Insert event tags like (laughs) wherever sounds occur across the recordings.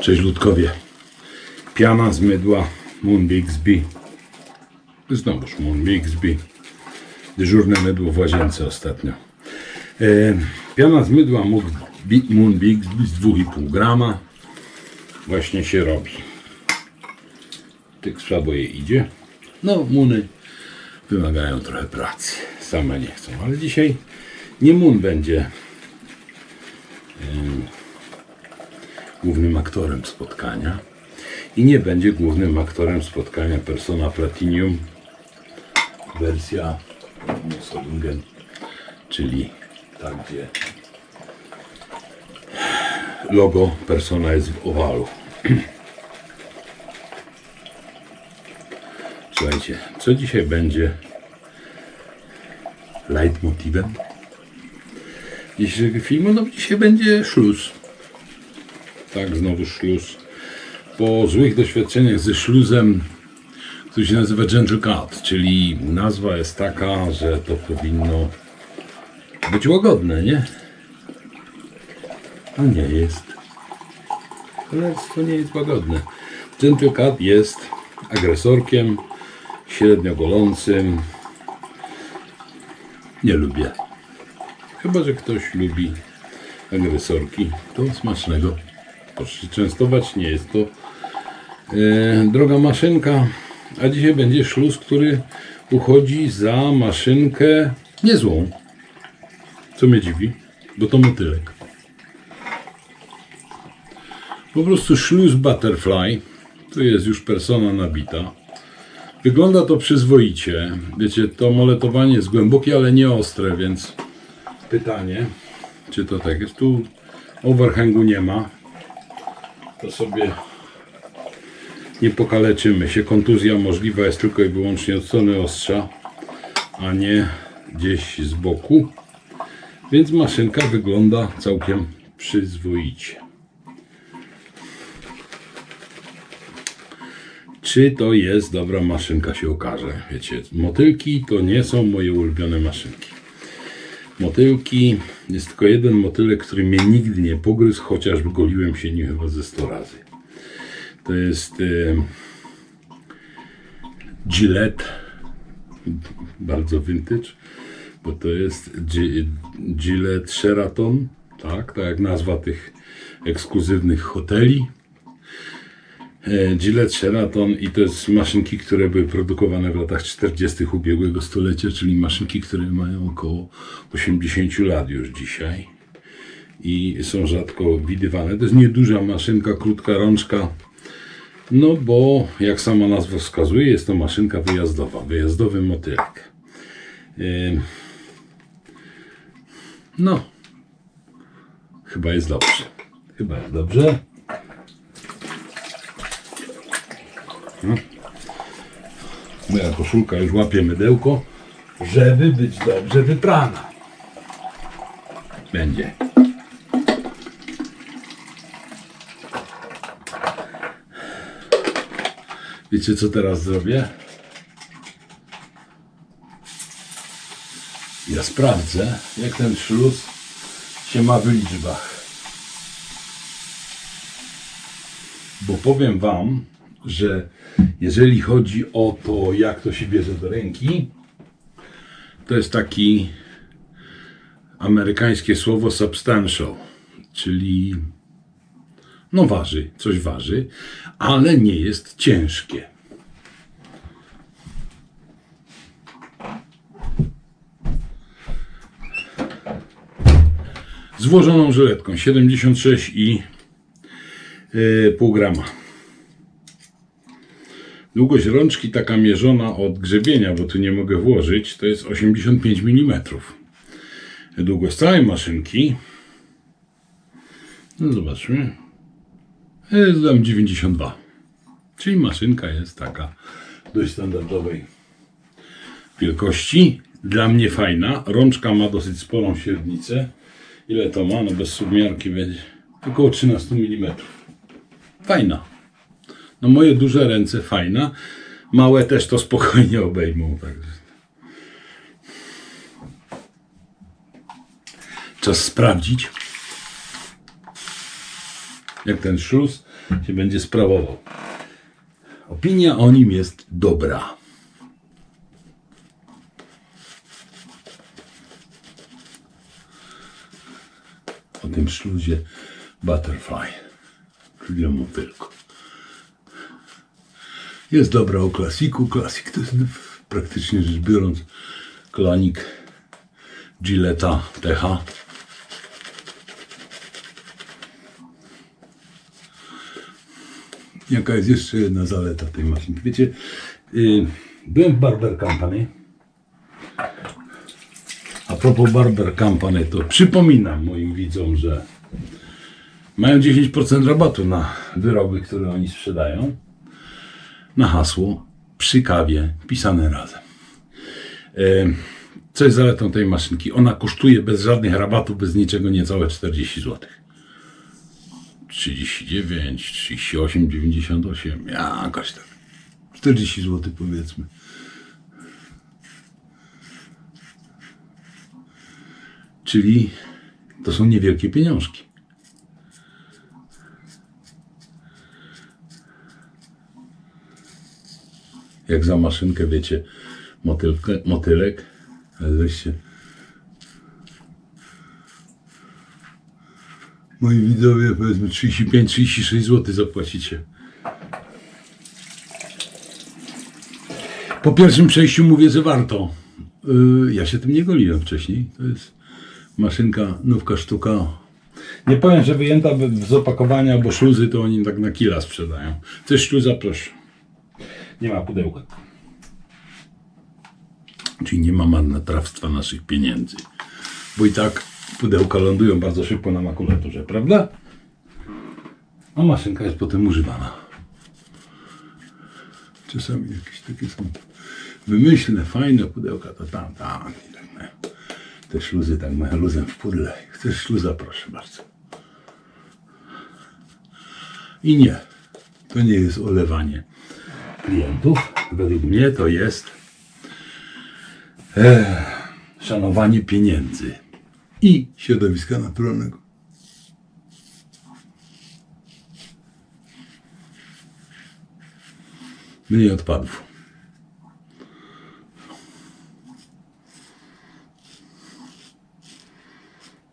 Cześć ludkowie. Piana z mydła Moon Bixby. Znowuż Moon Bixby. Dyżurne mydło w łazience ostatnio. E, piana z mydła Moon Bi- Moon Bixby z 2,5 grama. Właśnie się robi. Tyk słabo je idzie. No, muny wymagają trochę pracy. Same nie chcą, ale dzisiaj nie mun będzie głównym aktorem spotkania i nie będzie głównym aktorem spotkania Persona Platinum wersja Solingen, czyli tak gdzie logo Persona jest w owalu. (clears throat) Słuchajcie, co dzisiaj będzie leitmotivem dzisiejszego filmu? No dzisiaj będzie szluz tak, znowu szluz. Po złych doświadczeniach ze szluzem, który się nazywa Gentle Cut, czyli nazwa jest taka, że to powinno być łagodne, nie? A nie jest. Cholerstwo nie jest łagodne. Gentle Cut jest agresorkiem, średnio golącym. Nie lubię. Chyba, że ktoś lubi agresorki, to smacznego. Proszę się częstować, nie jest to e, droga maszynka. A dzisiaj będzie szluz, który uchodzi za maszynkę niezłą. Co mnie dziwi, bo to motylek. Po prostu szluz butterfly. Tu jest już persona nabita. Wygląda to przyzwoicie. Wiecie, to moletowanie jest głębokie, ale nie ostre, więc pytanie, czy to tak jest. Tu overhangu nie ma. To sobie nie pokaleczymy się. Kontuzja możliwa jest tylko i wyłącznie od strony ostrza, a nie gdzieś z boku. Więc maszynka wygląda całkiem przyzwoicie. Czy to jest dobra maszynka się okaże. Wiecie, motylki to nie są moje ulubione maszynki. Motylki, jest tylko jeden motylek, który mnie nigdy nie pogryzł, chociaż goliłem się nim chyba ze 100 razy. To jest e, Gillette, bardzo vintage, bo to jest Gi- Gillette Sheraton, tak, tak jak nazwa tych ekskluzywnych hoteli. E, Gillette Sheraton i to jest maszynki, które były produkowane w latach 40. ubiegłego stulecia, czyli maszynki, które mają około 80 lat już dzisiaj i są rzadko widywane. To jest nieduża maszynka, krótka rączka, no bo jak sama nazwa wskazuje, jest to maszynka wyjazdowa, wyjazdowy motylek. Ym, No, chyba jest dobrze. Chyba jest dobrze. Moja koszulka już łapie mydełko, żeby być dobrze wyprana. Będzie. Wiecie co teraz zrobię? Ja sprawdzę, jak ten szluz się ma w liczbach. Bo powiem Wam, że jeżeli chodzi o to, jak to się bierze do ręki, to jest taki amerykańskie słowo substantial, czyli no waży, coś waży, ale nie jest ciężkie. Złożoną żyletką 76 i yy, pół grama. Długość rączki taka mierzona od grzebienia, bo tu nie mogę włożyć, to jest 85 mm. Długość całej maszynki, no zobaczmy, jest tam 92. Czyli maszynka jest taka dość standardowej wielkości. Dla mnie fajna. Rączka ma dosyć sporą średnicę. Ile to ma? No bez submiarki będzie około 13 mm. Fajna. No moje duże ręce fajna. Małe też to spokojnie obejmą. Także. Czas sprawdzić. jak ten szluz się będzie sprawował. Opinia o nim jest dobra. O tym szluzie Butterfly, czyli o motylku. Jest dobra o klasiku. Klasik to jest praktycznie rzecz biorąc klonik Gilletta TH. Jaka jest jeszcze jedna zaleta tej maszynki? Wiecie, yy, byłem w Barber Company. A propos Barber Company, to przypominam moim widzom, że mają 10% rabatu na wyroby, które oni sprzedają. Na hasło przy kawie pisane razem. Yy, Co jest zaletą tej maszynki? Ona kosztuje bez żadnych rabatów, bez niczego niecałe 40 zł. 39, 38, 98, jakoś tak. 40 zł powiedzmy. Czyli to są niewielkie pieniążki. Jak za maszynkę, wiecie, motylkę, motylek, ale weźcie. Moi widzowie, powiedzmy 35-36 zł zapłacicie. Po pierwszym przejściu mówię, że warto. Yy, ja się tym nie goliłem wcześniej. To jest maszynka, nówka sztuka. Nie powiem, że wyjęta z opakowania, bo śluzy to oni tak na kila sprzedają. Coś śluza, proszę. Nie ma pudełka. Czyli nie ma marnotrawstwa naszych pieniędzy. Bo i tak pudełka lądują bardzo szybko na makulaturze, prawda? A maszynka jest potem używana. Czasami jakieś takie są wymyślne, fajne pudełka, to tam, tam. Tak. Te śluzy tak mają luzem w pudle. Chcesz śluza, proszę bardzo. I nie, to nie jest olewanie klientów. Według mnie to jest e, szanowanie pieniędzy i środowiska naturalnego. Mniej odpadów.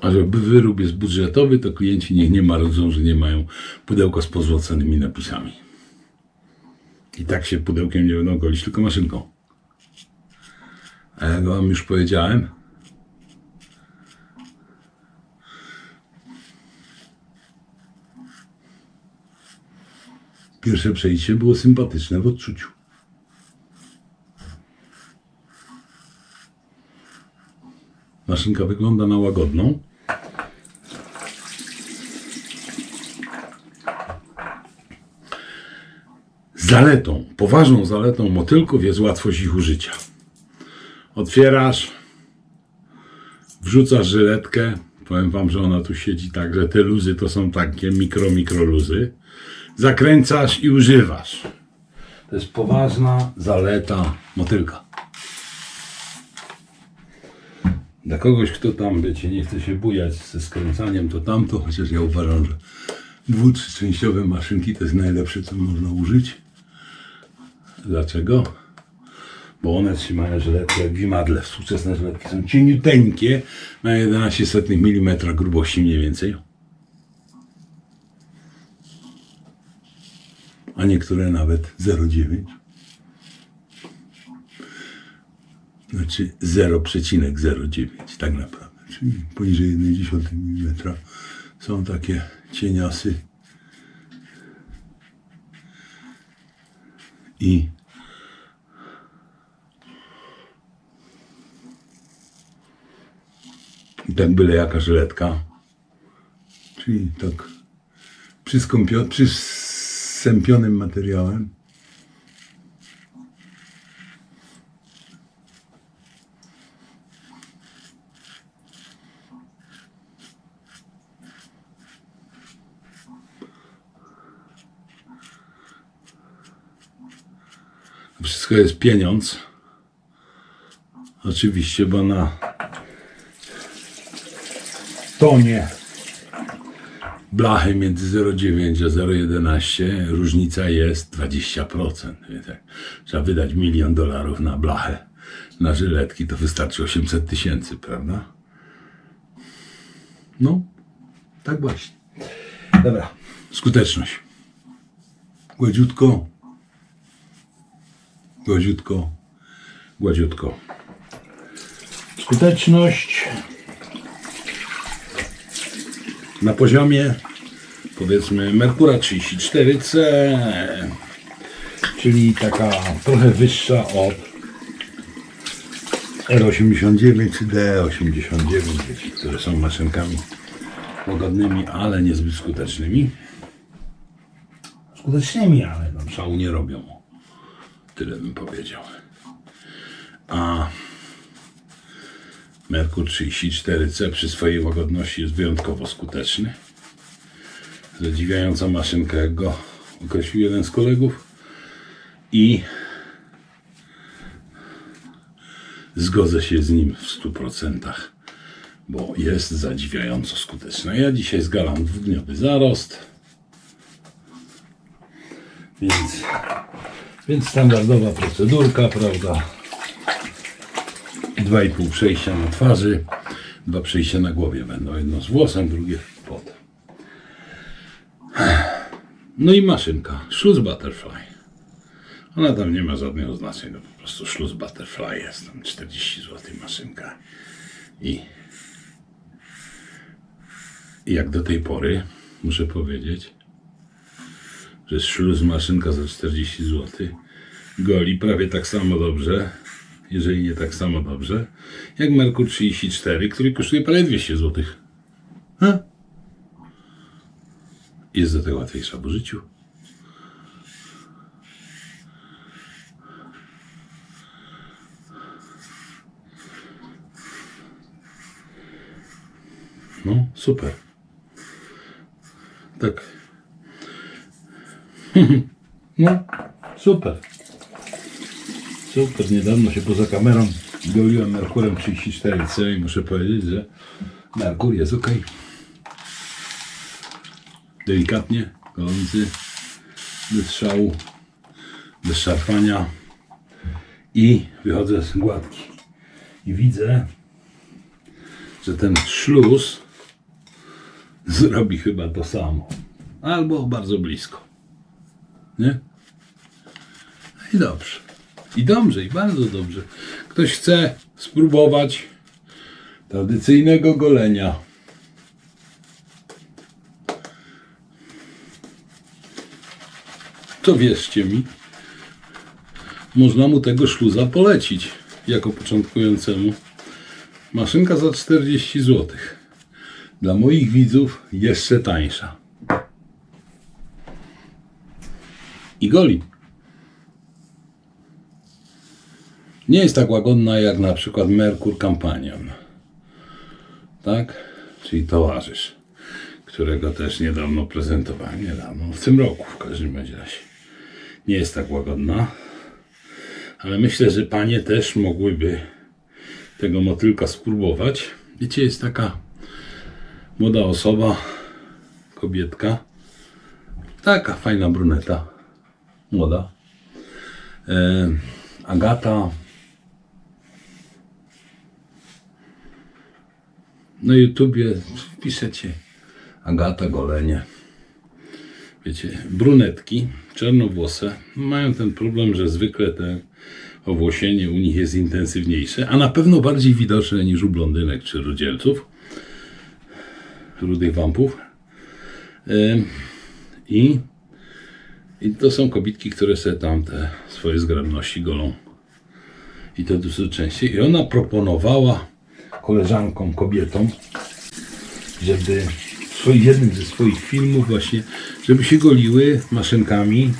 A żeby wyrób jest budżetowy, to klienci niech nie marudzą, że nie mają pudełka z pozłoconymi napisami. I tak się pudełkiem nie będą golić, tylko maszynką. A jak wam już powiedziałem, Pierwsze przejście było sympatyczne w odczuciu. Maszynka wygląda na łagodną. Zaletą, poważną zaletą motylków jest łatwość ich użycia. Otwierasz, wrzucasz żyletkę. Powiem wam, że ona tu siedzi tak, że te luzy to są takie mikro, mikro luzy zakręcasz i używasz. To jest poważna zaleta motylka. Dla kogoś, kto tam, wiecie, nie chce się bujać ze skręcaniem, to tamto, chociaż ja uważam, że dwu, trzyczęściowe maszynki to jest najlepsze, co można użyć. Dlaczego? Bo one trzymają żyletkę jak w imadle. Współczesne żyletki są cieniuteńkie, mają 11 mm grubości mniej więcej. a niektóre nawet 0,9. Znaczy 0,09 tak naprawdę, czyli poniżej 1,1 mm są takie cieniasy i tak byle jaka żyletka, czyli tak przyskąpio, przysępionym materiałem. Wszystko jest pieniądz. Oczywiście, bo na tonie blachy między 0,9 a 0,11 różnica jest 20%. Więc jak trzeba wydać milion dolarów na blachę, na żyletki, to wystarczy 800 tysięcy, prawda? No, tak właśnie. Dobra, skuteczność. Gładziutko, gładziutko, gładziutko. Skuteczność na poziomie powiedzmy Merkura 34C, czyli taka trochę wyższa od R89 czy D89, wiecie, które są maszynkami łagodnymi, ale niezbyt skutecznymi. Skutecznymi, ale tam szału nie robią. Tyle bym powiedział. A Merkur 34C przy swojej łagodności jest wyjątkowo skuteczny. Zadziwiająca maszynka, jak go określił jeden z kolegów. I zgodzę się z nim w 100%, bo jest zadziwiająco skuteczna. Ja dzisiaj zgalam dwudniowy zarost. Więc, więc standardowa procedurka, prawda? Dwa i pół przejścia na twarzy, dwa przejścia na głowie będą. Jedno z włosem, drugie pod. No i maszynka, Schluss Butterfly. Ona tam nie ma żadnego znaczenia, to po prostu Schluss Butterfly jest tam 40 zł maszynka. I jak do tej pory muszę powiedzieć, że Schluss maszynka za 40 zł goli prawie tak samo dobrze, jeżeli nie tak samo dobrze, jak Merkur 34, który kosztuje prawie 200 zł. Ha? Jest do tego łatwiejsza w użyciu. No, super. Tak. (laughs) No, super. Super, niedawno się poza kamerą goliłem Merkurem 34C i muszę powiedzieć, że Merkur jest ok. Delikatnie, golący, bez szału, bez szarpania i wychodzę z gładki. I widzę, że ten szluz zrobi chyba to samo. Albo bardzo blisko. Nie? I dobrze. I dobrze, i bardzo dobrze. Ktoś chce spróbować tradycyjnego golenia. To wierzcie mi, można mu tego szluza polecić jako początkującemu. Maszynka za 40 zł. Dla moich widzów jeszcze tańsza. I goli. Nie jest tak łagodna jak na przykład Merkur Companion. Tak? Czyli towarzysz, którego też niedawno prezentowałem. Niedawno, w tym roku w każdym razie. Nie jest tak łagodna. Ale myślę, że panie też mogłyby tego motylka spróbować. Wiecie, jest taka młoda osoba, kobietka. Taka fajna bruneta. Młoda. E, Agata. Na YouTubie wpiszecie Agata Golenie. Wiecie, brunetki, czarnowłose, mają ten problem, że zwykle te owłosienie u nich jest intensywniejsze, a na pewno bardziej widoczne niż u blondynek czy rudzielców, rudych wampów. Ym, I, I to są kobitki, które sobie tam te swoje zgrabności golą. I to dosyć częściej. I ona proponowała koleżankom, kobietom, żeby w jednym ze swoich filmów właśnie, żeby się goliły maszynkami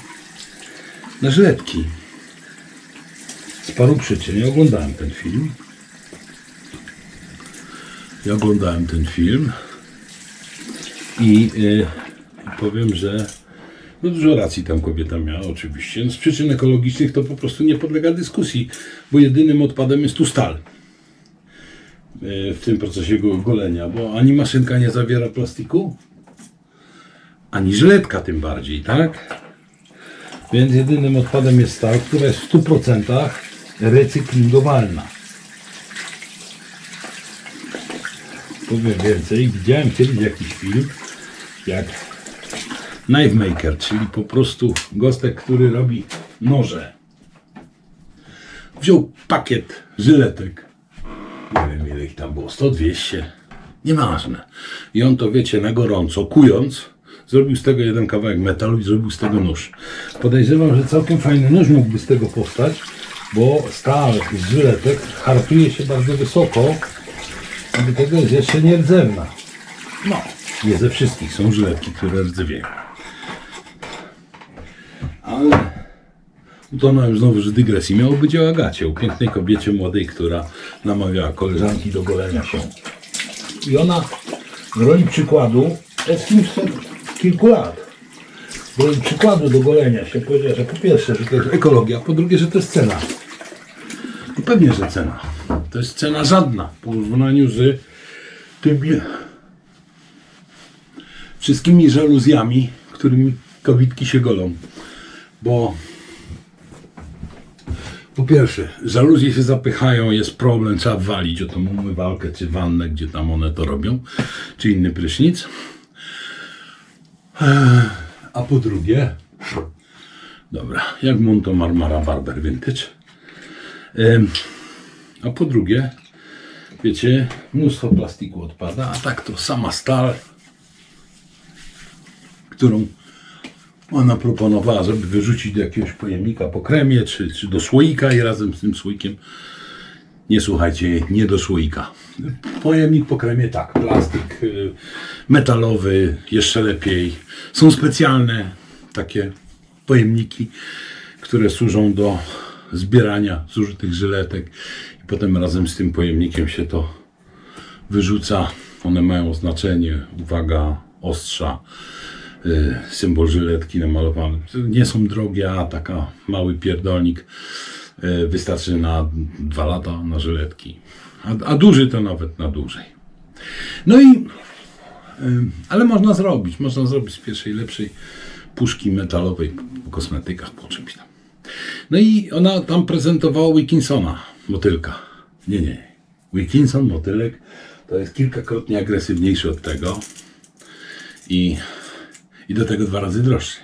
na żyletki. Z paru przyczyn. Ja oglądałem ten film. Ja oglądałem ten film i y, powiem, że no dużo racji tam kobieta miała oczywiście. Z przyczyn ekologicznych to po prostu nie podlega dyskusji, bo jedynym odpadem jest tu stal y, w tym procesie go- golenia, bo ani maszynka nie zawiera plastiku, ani żyletka tym bardziej, tak? Więc jedynym odpadem jest stal, która jest w 100% recyklingowalna. Powiem więcej, widziałem kiedyś jakiś film, jak knife maker, czyli po prostu gostek, który robi noże. Wziął pakiet żyletek. Nie wiem ile ich tam było, 100, 200. Nieważne. I on to wiecie, na gorąco, kując, zrobił z tego jeden kawałek metalu i zrobił z tego nóż. Podejrzewam, że całkiem fajny nóż mógłby z tego powstać, bo stal z żyletek hartuje się bardzo wysoko, a do tego jest jeszcze nierdzewna. No, nie ze wszystkich są żyletki, które rdzewieją. Ale utonąłem znowu, że dygresji. Miało być o Agacie, o pięknej kobiecie młodej, która namawiała koleżanki do golenia się. I ona roli przykładu, to jest kimś od kilku lat, roli przykładu do golenia się powiedziała, że po pierwsze, że to jest ekologia, po drugie, że to jest cena. No pewnie, że cena. To jest cena żadna w porównaniu z tymi wszystkimi żaluzjami, którymi kobitki się golą. Bo po pierwsze, żaluzje się zapychają, jest problem, trzeba walić o tą umywalkę czy wannę, gdzie tam one to robią, czy inny prysznic. Eee, A po drugie, dobra, jak Monto Marmara Barber Vintage. Em, A po drugie, wiecie, mnóstwo plastiku odpada, a tak to sama stal, którą ona proponowała, żeby wyrzucić do jakiegoś pojemnika po kremie, czy, czy do słoika i razem z tym słoikiem. Nie słuchajcie nie do słoika. Pojemnik po kremie tak, plastik y, metalowy, jeszcze lepiej. Są specjalne takie pojemniki, które służą do zbierania zużytych żyletek i potem razem z tym pojemnikiem się to wyrzuca. One mają znaczenie, uwaga, ostrza, symbol żyletki namalowany. Nie są drogie, a taka mały pierdolnik y, wystarczy na dwa lata na żyletki. A, a duży to nawet na dłużej. No i, y, ale można zrobić, można zrobić z pierwszej lepszej puszki metalowej po kosmetykach, po czymś tam. No i ona tam prezentowała Wilkinsona, motylka. Nie, nie. Wilkinson, motylek, to jest kilkakrotnie agresywniejszy od tego i, i do tego dwa razy droższy.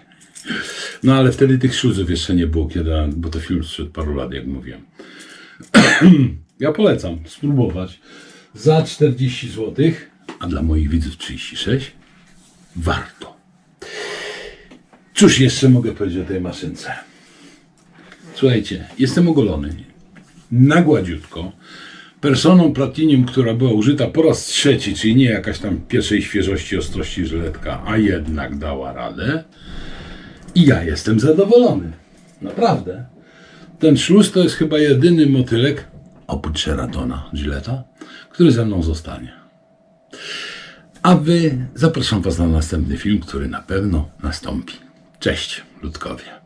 No ale wtedy tych śluzów jeszcze nie było, kiedy, bo to film sprzed paru lat, jak mówiłem. (clears throat) ja polecam spróbować za 40 zł, a dla moich widzów 36, warto. Cóż jeszcze mogę powiedzieć o tej maszynce? Słuchajcie, jestem ogolony. Na gładziutko. Personą platinium, która była użyta po raz trzeci, czyli nie jakaś tam pierwszej świeżości, ostrości żyletka, a jednak dała radę. I ja jestem zadowolony. Naprawdę. Ten szluz to jest chyba jedyny motylek, oprócz Sheratona Gilleta, który ze mną zostanie. A wy zapraszam was na następny film, który na pewno nastąpi. Cześć, ludkowie.